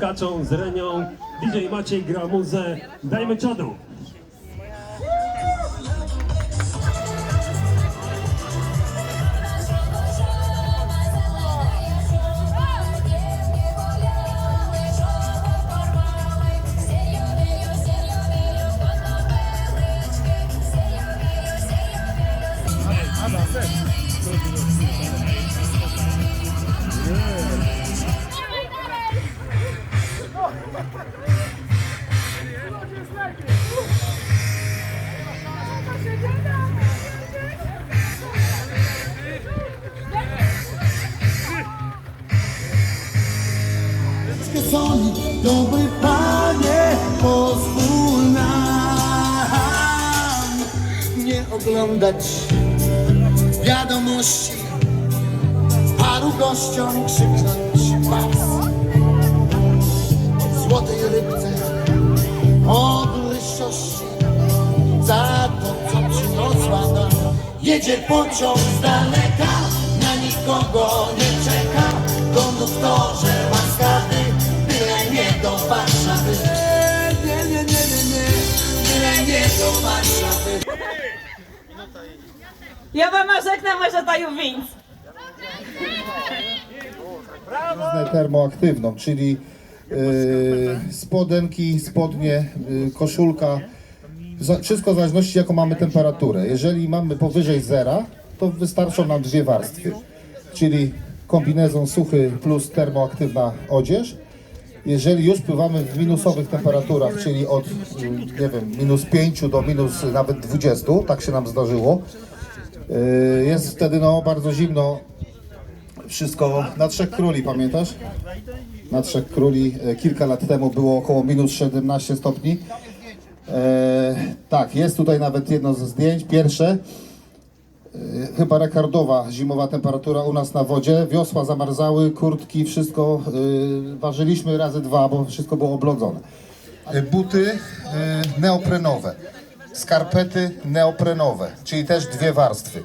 skaczą z Renią. DJ Maciej gra muzę. Dajmy czadu. Soni, dobry panie, pozwól nam nie oglądać wiadomości, paru gościom krzyknąć pas. Złotej rybce o błyszczości za to, co przyniosła nam. Jedzie pociąg z daleka, na nikogo nie czeka. Konduktorze łaskawy, Ja mama żegnam, może dają więc. Bliznę termoaktywną, czyli y, spodenki, spodnie, y, koszulka. Za, wszystko w zależności jaką mamy temperaturę. Jeżeli mamy powyżej zera, to wystarczą nam dwie warstwy, czyli kombinezon suchy plus termoaktywna odzież. Jeżeli już pływamy w minusowych temperaturach, czyli od yy, nie wiem, minus 5 do minus nawet 20, tak się nam zdarzyło, yy, jest wtedy no, bardzo zimno, wszystko na Trzech Króli, pamiętasz? Na Trzech Króli e, kilka lat temu było około minus 17 stopni. E, tak, jest tutaj nawet jedno ze zdjęć. Pierwsze, chyba rekordowa zimowa temperatura u nas na wodzie. Wiosła zamarzały, kurtki, wszystko e, ważyliśmy razy dwa, bo wszystko było oblodzone. E, buty e, neoprenowe, skarpety neoprenowe, czyli też dwie warstwy.